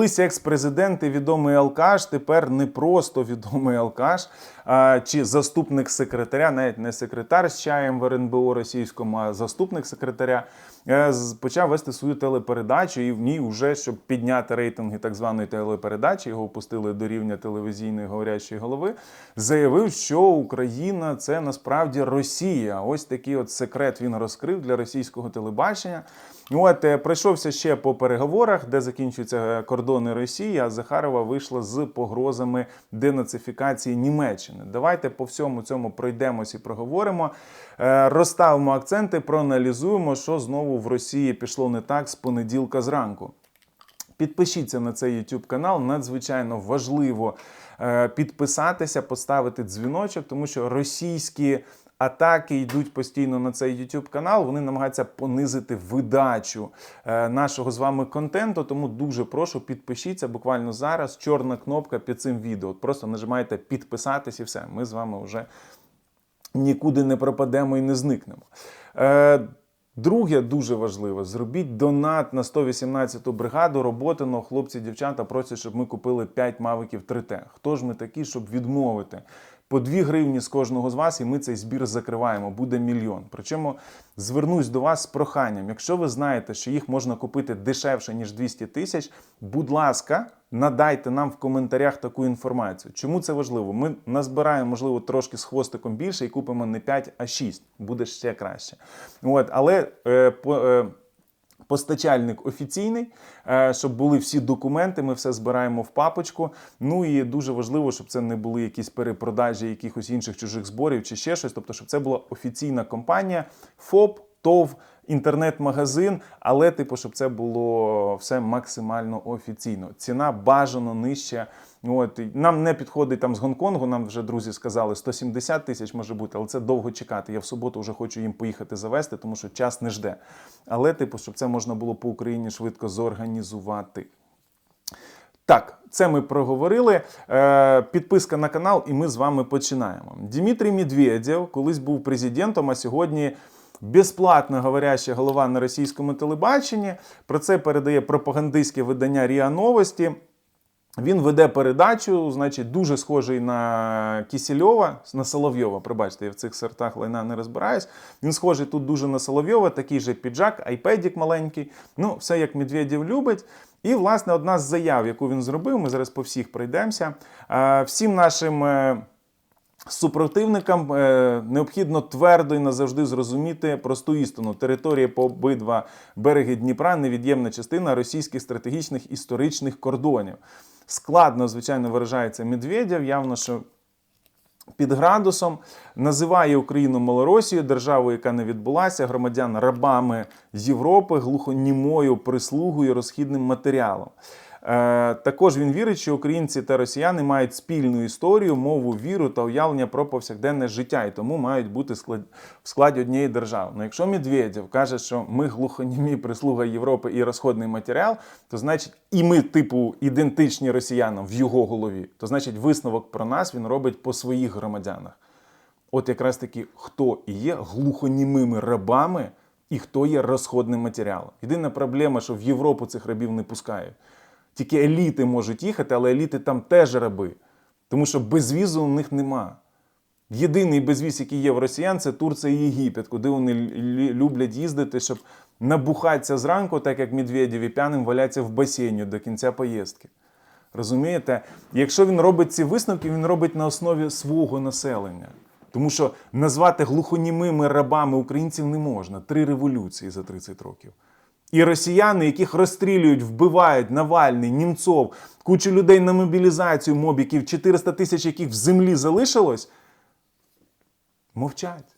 Колись екс-президент і відомий алкаш, тепер не просто відомий алкаш, а, чи заступник секретаря, навіть не секретар з чаєм в РНБО російському, а заступник секретаря, почав вести свою телепередачу, і в ній вже, щоб підняти рейтинги так званої телепередачі, його опустили до рівня телевізійної говорячої голови, заявив, що Україна це насправді Росія. Ось такий от секрет він розкрив для російського телебачення. От е, пройшовся ще по переговорах, де закінчуються е, кордони Росії. А Захарова вийшла з погрозами денацифікації Німеччини. Давайте по всьому цьому пройдемось і проговоримо. Е, Розставимо акценти, проаналізуємо, що знову в Росії пішло не так з понеділка зранку. Підпишіться на цей YouTube канал. Надзвичайно важливо е, підписатися, поставити дзвіночок, тому що російські атаки йдуть постійно на цей YouTube канал. Вони намагаються понизити видачу е, нашого з вами контенту. Тому дуже прошу підпишіться буквально зараз. Чорна кнопка під цим відео. Просто нажимаєте підписатись і все. Ми з вами вже нікуди не пропадемо і не зникнемо. Друге, дуже важливе, зробіть донат на 118-ту бригаду Роботи но Хлопці, дівчата просять, щоб ми купили 5 мавиків 3Т. Хто ж ми такі, щоб відмовити? По 2 гривні з кожного з вас, і ми цей збір закриваємо. Буде мільйон. Причому звернусь до вас з проханням. Якщо ви знаєте, що їх можна купити дешевше ніж 200 тисяч, будь ласка, надайте нам в коментарях таку інформацію. Чому це важливо? Ми назбираємо, можливо, трошки з хвостиком більше і купимо не 5, а 6. Буде ще краще. От, але е, по, е, Постачальник офіційний, е, щоб були всі документи, ми все збираємо в папочку. Ну і дуже важливо, щоб це не були якісь перепродажі якихось інших чужих зборів чи ще щось. Тобто, щоб це була офіційна компанія, ФОП, ТОВ, інтернет-магазин, але типу, щоб це було все максимально офіційно. Ціна бажано нижча. От нам не підходить там з Гонконгу. Нам вже друзі сказали 170 тисяч може бути, але це довго чекати. Я в суботу вже хочу їм поїхати завести, тому що час не жде. Але, типу, щоб це можна було по Україні швидко зорганізувати. Так, це ми проговорили. Е, підписка на канал, і ми з вами починаємо. Дмитрій Медведєв колись був президентом, а сьогодні безплатно говоряща голова на російському телебаченні. Про це передає пропагандистське видання РІА Новості. Він веде передачу, значить, дуже схожий на Кісельова, на Соловйова. Пробачте, я в цих сортах лайна не розбираюсь. Він схожий тут дуже на Соловйова, такий же піджак, айпедік маленький. Ну, все як Медведєв любить. І, власне, одна з заяв, яку він зробив, ми зараз по всіх пройдемося. Всім нашим. е, Супротивникам е, необхідно твердо і назавжди зрозуміти просту істину. Територія по обидва береги Дніпра невід'ємна частина російських стратегічних історичних кордонів. Складно, звичайно, виражається Медведєв. Явно, що під градусом називає Україну Малоросією, державою, яка не відбулася, громадян рабами Європи, глухонімою прислугою, розхідним матеріалом. Е, також він вірить, що українці та росіяни мають спільну історію, мову, віру та уявлення про повсякденне життя, і тому мають бути в складі однієї держави. Ну, якщо Медведєв каже, що ми глухонімі прислуга Європи і розходний матеріал, то значить і ми, типу, ідентичні росіянам в його голові, то значить висновок про нас він робить по своїх громадянах. От якраз таки, хто і є глухонімими рабами, і хто є розходним матеріалом. Єдина проблема, що в Європу цих рабів не пускають. Тільки еліти можуть їхати, але еліти там теж раби. Тому що безвізу у них нема. Єдиний безвіз, який є в росіян, це Турція і Єгипет, куди вони люблять їздити, щоб набухатися зранку, так як Медведєв і п'яним валяться в басейні до кінця поїздки. Розумієте? Якщо він робить ці висновки, він робить на основі свого населення. Тому що назвати глухонімими рабами українців не можна. Три революції за 30 років. І росіяни, яких розстрілюють, вбивають Навальний, Німцов, кучу людей на мобілізацію, мобіків, 400 тисяч яких в землі залишилось, мовчать.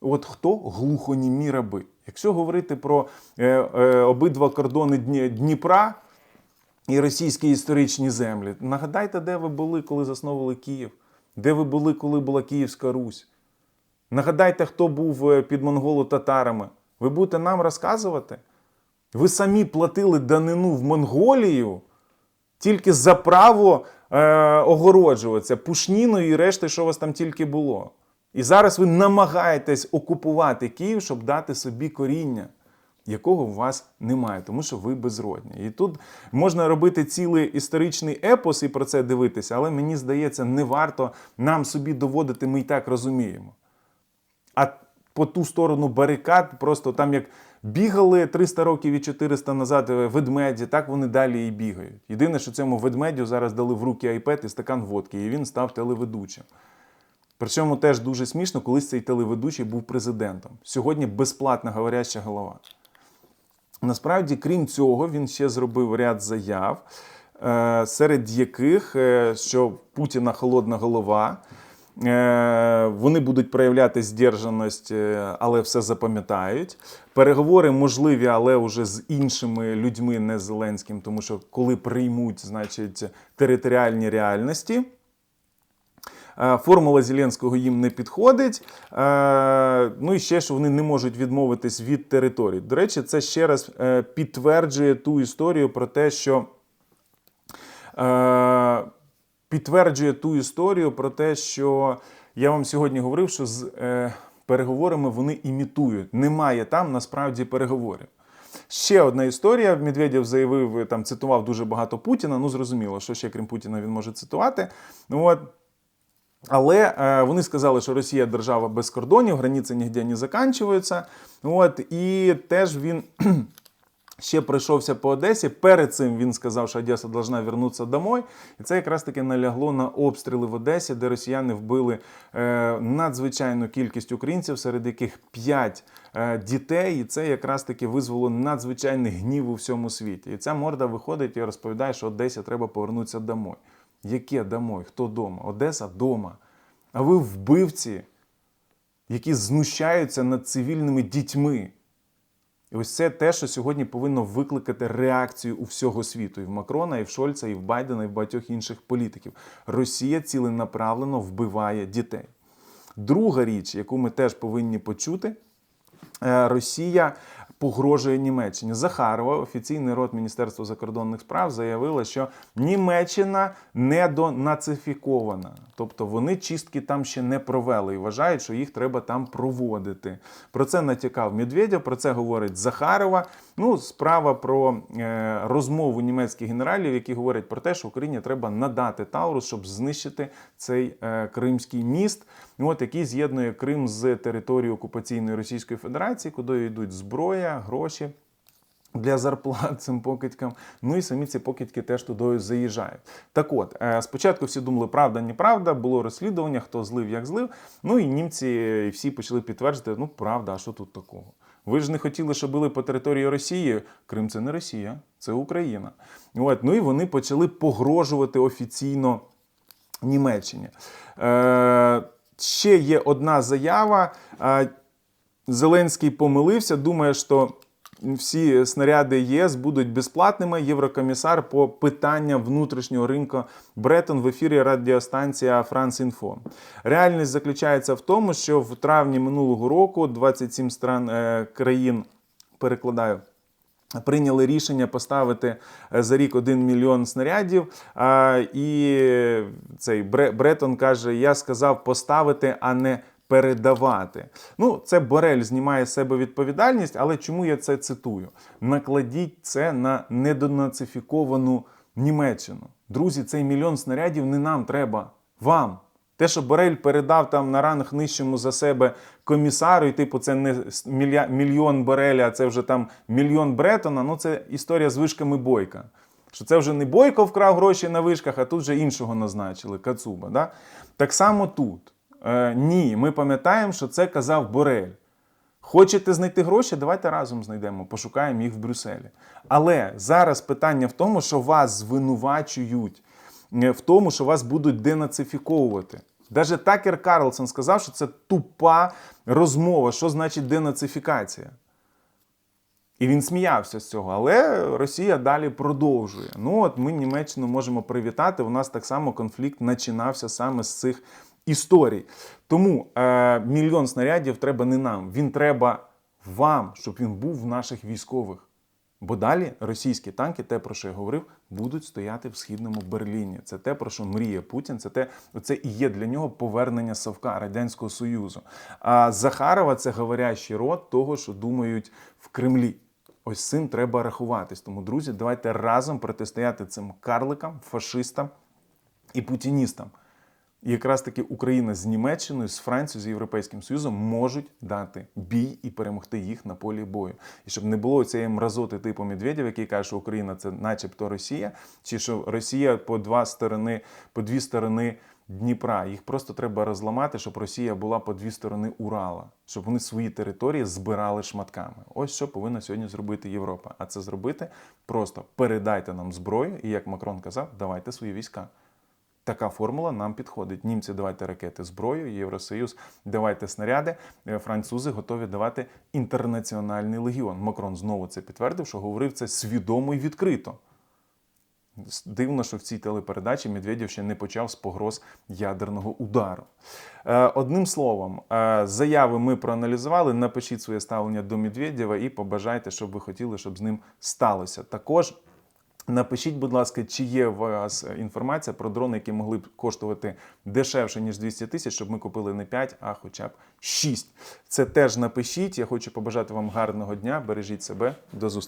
От хто глухонімі раби? Якщо говорити про е, е, обидва кордони Дніпра і російські історичні землі, нагадайте, де ви були, коли засновували Київ, де ви були, коли була Київська Русь. Нагадайте, хто був е, під монголо-татарами. Ви будете нам розказувати? Ви самі платили данину в Монголію тільки за право е, огороджуватися пушніною і решти, що у вас там тільки було. І зараз ви намагаєтесь окупувати Київ, щоб дати собі коріння. якого у вас немає, тому що ви безродні. І тут можна робити цілий історичний епос і про це дивитися, але мені здається, не варто нам собі доводити, ми і так розуміємо. А по ту сторону барикад, просто там як бігали 300 років і 400 назад ведмеді, так вони далі і бігають. Єдине, що цьому ведмедю зараз дали в руки айпед і стакан водки, і він став телеведучим. Причому теж дуже смішно, колись цей телеведучий був президентом. Сьогодні безплатна говоряща голова. Насправді, крім цього, він ще зробив ряд заяв, е, серед яких е, що Путіна холодна голова. Е, Вони будуть проявляти здержаність, е, але все запам'ятають. Переговори можливі, але вже з іншими людьми, не Зеленським, тому що коли приймуть, значить, територіальні реальності. Е, Формула Зеленського їм не підходить. Ну і ще що вони не можуть відмовитись від територій. До речі, це ще раз підтверджує ту історію про те, що. Е, Підтверджує ту історію про те, що я вам сьогодні говорив, що з е, переговорами вони імітують. Немає там насправді переговорів. Ще одна історія. Медведєв заявив, там цитував дуже багато Путіна. Ну, зрозуміло, що ще крім Путіна він може цитувати. От. Але е, вони сказали, що Росія держава без кордонів, границі ніде не закінчуються. От, і теж він ще пройшовся по Одесі. Перед цим він сказав, що Одеса повинна повернутися домой. І це якраз таки налягло на обстріли в Одесі, де росіяни вбили е, надзвичайну кількість українців, серед яких 5 е, дітей. І це якраз таки визвало надзвичайний гнів у всьому світі. І ця морда виходить і розповідає, що Одесі треба повернутися домой. Яке домой? Хто дома? Одеса дома. А ви вбивці, які знущаються над цивільними дітьми. І ось це те, що сьогодні повинно викликати реакцію у всього світу, і в Макрона, і в Шольца, і в Байдена, і в багатьох інших політиків. Росія ціленаправлено вбиває дітей. Друга річ, яку ми теж повинні почути, е, Росія погрожує Німеччині. Захарова, офіційний рот Міністерства закордонних справ, заявила, що Німеччина недонацифікована. Тобто вони чистки там ще не провели і вважають, що їх треба там проводити. Про це натякав Медведєв, про це говорить Захарова. Ну, справа про е, розмову німецьких генералів, які говорять про те, що Україні треба надати Таурус, щоб знищити цей е, кримський міст, от який з'єднує Крим з територією окупаційної Російської Федерації, куди йдуть зброя, гроші. Для зарплат цим покидькам, ну і самі ці покидьки теж туди заїжджають. Так от, е, спочатку всі думали, правда, неправда, було розслідування, хто злив, як злив. Ну і німці і всі почали підтверджувати, ну правда, а що тут такого? Ви ж не хотіли, щоб були по території Росії. Крим це не Росія, це Україна. От, ну і вони почали погрожувати офіційно Німеччині. Е, ще є одна заява. Зеленський помилився, думає, що всі снаряди ЄС будуть безплатними. Єврокомісар по питанням внутрішнього ринку Бретон в ефірі радіостанція Францінфо. Реальність заключається в тому, що в травні минулого року 27 стран е, країн перекладаю. Прийняли рішення поставити е, за рік 1 мільйон снарядів. І цей Бретон каже: Я сказав поставити, а не передавати. Ну, це Борель знімає з себе відповідальність, але чому я це цитую? Накладіть це на недонацифіковану Німеччину. Друзі, цей мільйон снарядів не нам треба, вам. Те, що Борель передав там на ранг нижчому за себе комісару, і типу, це не мільйон Бореля, а це вже там мільйон Бретона. Ну, це історія з вишками бойка. Що це вже не бойко вкрав гроші на вишках, а тут вже іншого назначили Кацуба. Да? Так само тут. Е, ні, ми пам'ятаємо, що це казав Борель. Хочете знайти гроші? Давайте разом знайдемо, пошукаємо їх в Брюсселі. Але зараз питання в тому, що вас звинувачують в тому, що вас будуть денацифіковувати. Даже Такер Карлсон сказав, що це тупа розмова, що значить денацифікація. І він сміявся з цього, але Росія далі продовжує. Ну от ми Німеччину можемо привітати. У нас так само конфлікт починався саме з цих історій. Тому е, мільйон снарядів треба не нам. Він треба вам, щоб він був в наших військових. Бо далі російські танки, те, про що я говорив, будуть стояти в східному Берліні. Це те, про що мріє Путін. Це те, це і є для нього повернення Совка Радянського Союзу. А Захарова це говорящий рот того, що думають в Кремлі. Ось цим треба рахуватись. Тому, друзі, давайте разом протистояти цим карликам, фашистам і путіністам. Якраз таки Україна з Німеччиною, з Францією, з Європейським Союзом можуть дати бій і перемогти їх на полі бою. І щоб не було цієї мразоти типу Медведєва, який каже, що Україна це начебто Росія, чи що Росія по два сторони, по дві сторони Дніпра. Їх просто треба розламати, щоб Росія була по дві сторони Урала, щоб вони свої території збирали шматками. Ось що повинна сьогодні зробити Європа. А це зробити просто передайте нам зброю, і як Макрон казав, давайте свої війська. Така формула нам підходить. Німці давайте ракети, зброю, Євросоюз, давайте снаряди. Е, Французи готові давати інтернаціональний легіон. Макрон знову це підтвердив, що говорив це свідомо і відкрито. Дивно, що в цій телепередачі Медведєв ще не почав з погроз ядерного удару. Е, Одним словом, е, заяви ми проаналізували. Напишіть своє ставлення до Медведєва і побажайте, щоб ви хотіли, щоб з ним сталося. Також Напишіть, будь ласка, чи є у вас інформація про дрони, які могли б коштувати дешевше, ніж 200 тисяч, щоб ми купили не 5, а хоча б 6. Це теж напишіть. Я хочу побажати вам гарного дня. Бережіть себе. До зустрічі.